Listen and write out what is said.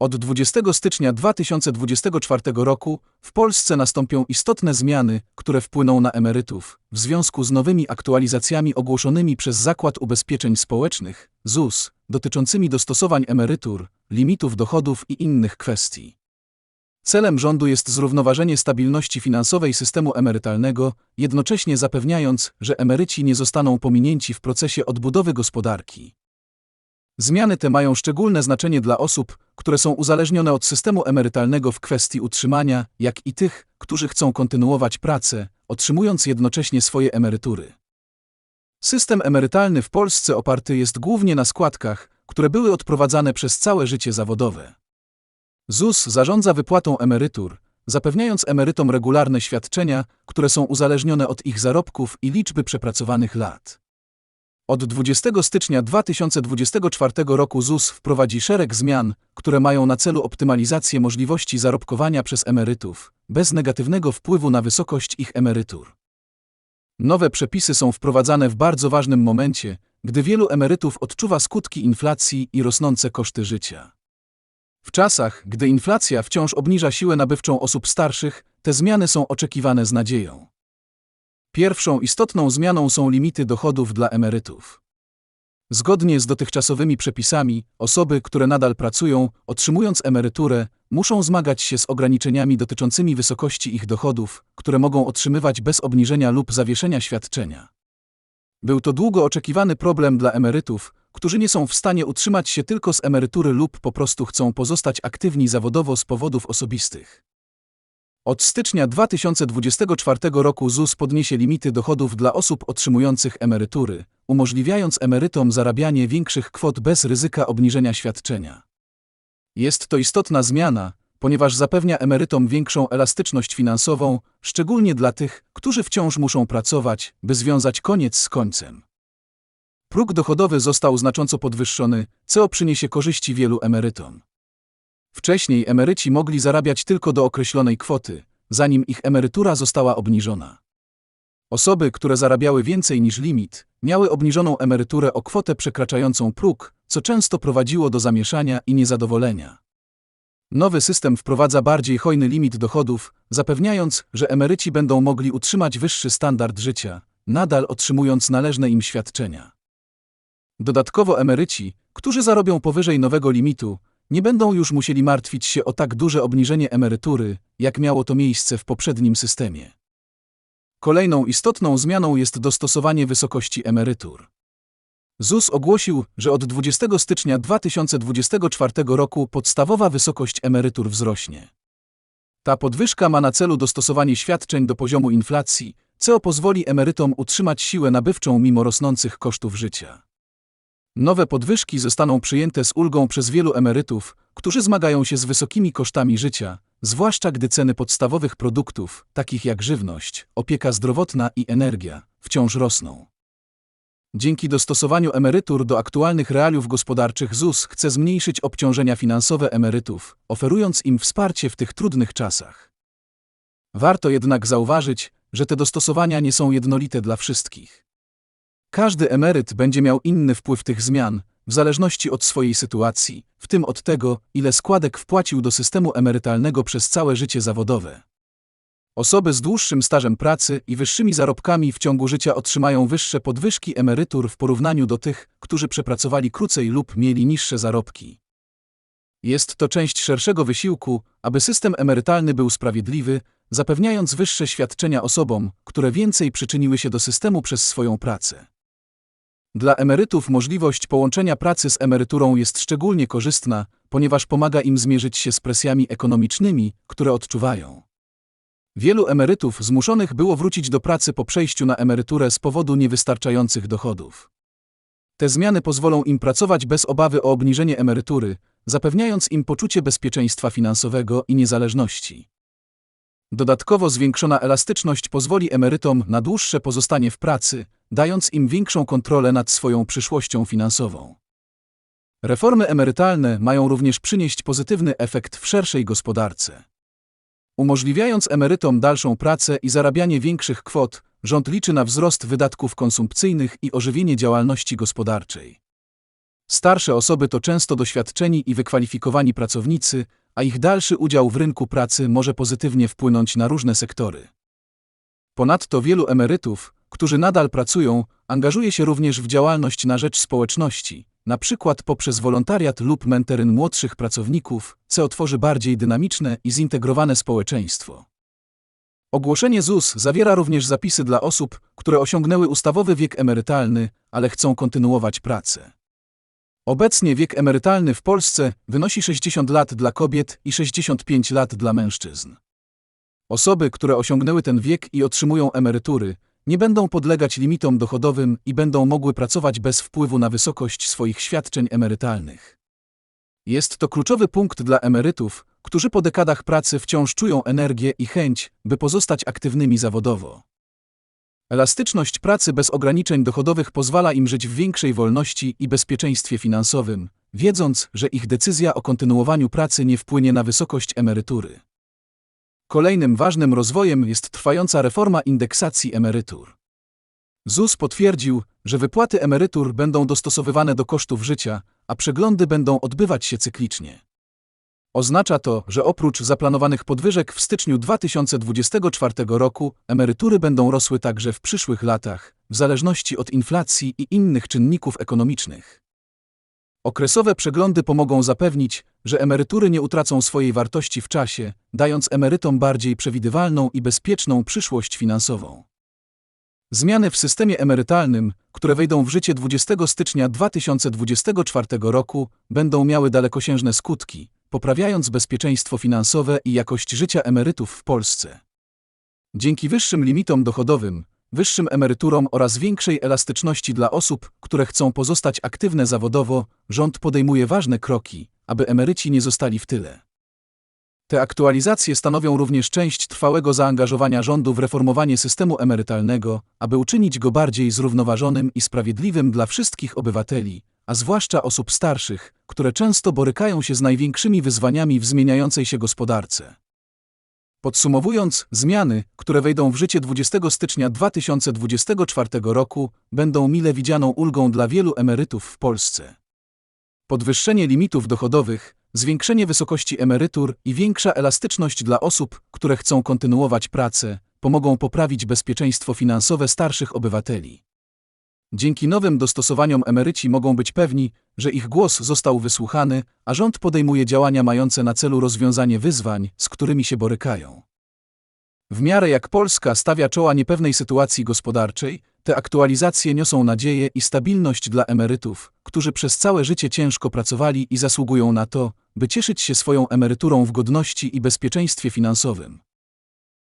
Od 20 stycznia 2024 roku w Polsce nastąpią istotne zmiany, które wpłyną na emerytów w związku z nowymi aktualizacjami ogłoszonymi przez Zakład Ubezpieczeń Społecznych ZUS dotyczącymi dostosowań emerytur, limitów dochodów i innych kwestii. Celem rządu jest zrównoważenie stabilności finansowej systemu emerytalnego, jednocześnie zapewniając, że emeryci nie zostaną pominięci w procesie odbudowy gospodarki. Zmiany te mają szczególne znaczenie dla osób, które są uzależnione od systemu emerytalnego w kwestii utrzymania, jak i tych, którzy chcą kontynuować pracę, otrzymując jednocześnie swoje emerytury. System emerytalny w Polsce oparty jest głównie na składkach, które były odprowadzane przez całe życie zawodowe. ZUS zarządza wypłatą emerytur, zapewniając emerytom regularne świadczenia, które są uzależnione od ich zarobków i liczby przepracowanych lat. Od 20 stycznia 2024 roku ZUS wprowadzi szereg zmian, które mają na celu optymalizację możliwości zarobkowania przez emerytów, bez negatywnego wpływu na wysokość ich emerytur. Nowe przepisy są wprowadzane w bardzo ważnym momencie, gdy wielu emerytów odczuwa skutki inflacji i rosnące koszty życia. W czasach, gdy inflacja wciąż obniża siłę nabywczą osób starszych, te zmiany są oczekiwane z nadzieją. Pierwszą istotną zmianą są limity dochodów dla emerytów. Zgodnie z dotychczasowymi przepisami, osoby, które nadal pracują, otrzymując emeryturę, muszą zmagać się z ograniczeniami dotyczącymi wysokości ich dochodów, które mogą otrzymywać bez obniżenia lub zawieszenia świadczenia. Był to długo oczekiwany problem dla emerytów, którzy nie są w stanie utrzymać się tylko z emerytury lub po prostu chcą pozostać aktywni zawodowo z powodów osobistych. Od stycznia 2024 roku ZUS podniesie limity dochodów dla osób otrzymujących emerytury, umożliwiając emerytom zarabianie większych kwot bez ryzyka obniżenia świadczenia. Jest to istotna zmiana, ponieważ zapewnia emerytom większą elastyczność finansową, szczególnie dla tych, którzy wciąż muszą pracować, by związać koniec z końcem. Próg dochodowy został znacząco podwyższony, co przyniesie korzyści wielu emerytom. Wcześniej emeryci mogli zarabiać tylko do określonej kwoty, zanim ich emerytura została obniżona. Osoby, które zarabiały więcej niż limit, miały obniżoną emeryturę o kwotę przekraczającą próg, co często prowadziło do zamieszania i niezadowolenia. Nowy system wprowadza bardziej hojny limit dochodów, zapewniając, że emeryci będą mogli utrzymać wyższy standard życia, nadal otrzymując należne im świadczenia. Dodatkowo emeryci, którzy zarobią powyżej nowego limitu, nie będą już musieli martwić się o tak duże obniżenie emerytury, jak miało to miejsce w poprzednim systemie. Kolejną istotną zmianą jest dostosowanie wysokości emerytur. ZUS ogłosił, że od 20 stycznia 2024 roku podstawowa wysokość emerytur wzrośnie. Ta podwyżka ma na celu dostosowanie świadczeń do poziomu inflacji, co pozwoli emerytom utrzymać siłę nabywczą mimo rosnących kosztów życia. Nowe podwyżki zostaną przyjęte z ulgą przez wielu emerytów, którzy zmagają się z wysokimi kosztami życia, zwłaszcza gdy ceny podstawowych produktów, takich jak żywność, opieka zdrowotna i energia, wciąż rosną. Dzięki dostosowaniu emerytur do aktualnych realiów gospodarczych ZUS chce zmniejszyć obciążenia finansowe emerytów, oferując im wsparcie w tych trudnych czasach. Warto jednak zauważyć, że te dostosowania nie są jednolite dla wszystkich. Każdy emeryt będzie miał inny wpływ tych zmian, w zależności od swojej sytuacji, w tym od tego, ile składek wpłacił do systemu emerytalnego przez całe życie zawodowe. Osoby z dłuższym stażem pracy i wyższymi zarobkami w ciągu życia otrzymają wyższe podwyżki emerytur w porównaniu do tych, którzy przepracowali krócej lub mieli niższe zarobki. Jest to część szerszego wysiłku, aby system emerytalny był sprawiedliwy, zapewniając wyższe świadczenia osobom, które więcej przyczyniły się do systemu przez swoją pracę. Dla emerytów możliwość połączenia pracy z emeryturą jest szczególnie korzystna, ponieważ pomaga im zmierzyć się z presjami ekonomicznymi, które odczuwają. Wielu emerytów zmuszonych było wrócić do pracy po przejściu na emeryturę z powodu niewystarczających dochodów. Te zmiany pozwolą im pracować bez obawy o obniżenie emerytury, zapewniając im poczucie bezpieczeństwa finansowego i niezależności. Dodatkowo zwiększona elastyczność pozwoli emerytom na dłuższe pozostanie w pracy, dając im większą kontrolę nad swoją przyszłością finansową. Reformy emerytalne mają również przynieść pozytywny efekt w szerszej gospodarce. Umożliwiając emerytom dalszą pracę i zarabianie większych kwot, rząd liczy na wzrost wydatków konsumpcyjnych i ożywienie działalności gospodarczej. Starsze osoby to często doświadczeni i wykwalifikowani pracownicy, a ich dalszy udział w rynku pracy może pozytywnie wpłynąć na różne sektory. Ponadto wielu emerytów, którzy nadal pracują, angażuje się również w działalność na rzecz społeczności, na przykład poprzez wolontariat lub mentoryn młodszych pracowników, co tworzy bardziej dynamiczne i zintegrowane społeczeństwo. Ogłoszenie ZUS zawiera również zapisy dla osób, które osiągnęły ustawowy wiek emerytalny, ale chcą kontynuować pracę. Obecnie wiek emerytalny w Polsce wynosi 60 lat dla kobiet i 65 lat dla mężczyzn. Osoby, które osiągnęły ten wiek i otrzymują emerytury, nie będą podlegać limitom dochodowym i będą mogły pracować bez wpływu na wysokość swoich świadczeń emerytalnych. Jest to kluczowy punkt dla emerytów, którzy po dekadach pracy wciąż czują energię i chęć, by pozostać aktywnymi zawodowo. Elastyczność pracy bez ograniczeń dochodowych pozwala im żyć w większej wolności i bezpieczeństwie finansowym, wiedząc, że ich decyzja o kontynuowaniu pracy nie wpłynie na wysokość emerytury. Kolejnym ważnym rozwojem jest trwająca reforma indeksacji emerytur. ZUS potwierdził, że wypłaty emerytur będą dostosowywane do kosztów życia, a przeglądy będą odbywać się cyklicznie. Oznacza to, że oprócz zaplanowanych podwyżek w styczniu 2024 roku, emerytury będą rosły także w przyszłych latach, w zależności od inflacji i innych czynników ekonomicznych. Okresowe przeglądy pomogą zapewnić, że emerytury nie utracą swojej wartości w czasie, dając emerytom bardziej przewidywalną i bezpieczną przyszłość finansową. Zmiany w systemie emerytalnym, które wejdą w życie 20 stycznia 2024 roku, będą miały dalekosiężne skutki, poprawiając bezpieczeństwo finansowe i jakość życia emerytów w Polsce. Dzięki wyższym limitom dochodowym, wyższym emeryturom oraz większej elastyczności dla osób, które chcą pozostać aktywne zawodowo, rząd podejmuje ważne kroki, aby emeryci nie zostali w tyle. Te aktualizacje stanowią również część trwałego zaangażowania rządu w reformowanie systemu emerytalnego, aby uczynić go bardziej zrównoważonym i sprawiedliwym dla wszystkich obywateli, a zwłaszcza osób starszych, które często borykają się z największymi wyzwaniami w zmieniającej się gospodarce. Podsumowując, zmiany, które wejdą w życie 20 stycznia 2024 roku, będą mile widzianą ulgą dla wielu emerytów w Polsce. Podwyższenie limitów dochodowych, zwiększenie wysokości emerytur i większa elastyczność dla osób, które chcą kontynuować pracę, pomogą poprawić bezpieczeństwo finansowe starszych obywateli. Dzięki nowym dostosowaniom emeryci mogą być pewni, że ich głos został wysłuchany, a rząd podejmuje działania mające na celu rozwiązanie wyzwań, z którymi się borykają. W miarę jak Polska stawia czoła niepewnej sytuacji gospodarczej, te aktualizacje niosą nadzieję i stabilność dla emerytów, którzy przez całe życie ciężko pracowali i zasługują na to, by cieszyć się swoją emeryturą w godności i bezpieczeństwie finansowym.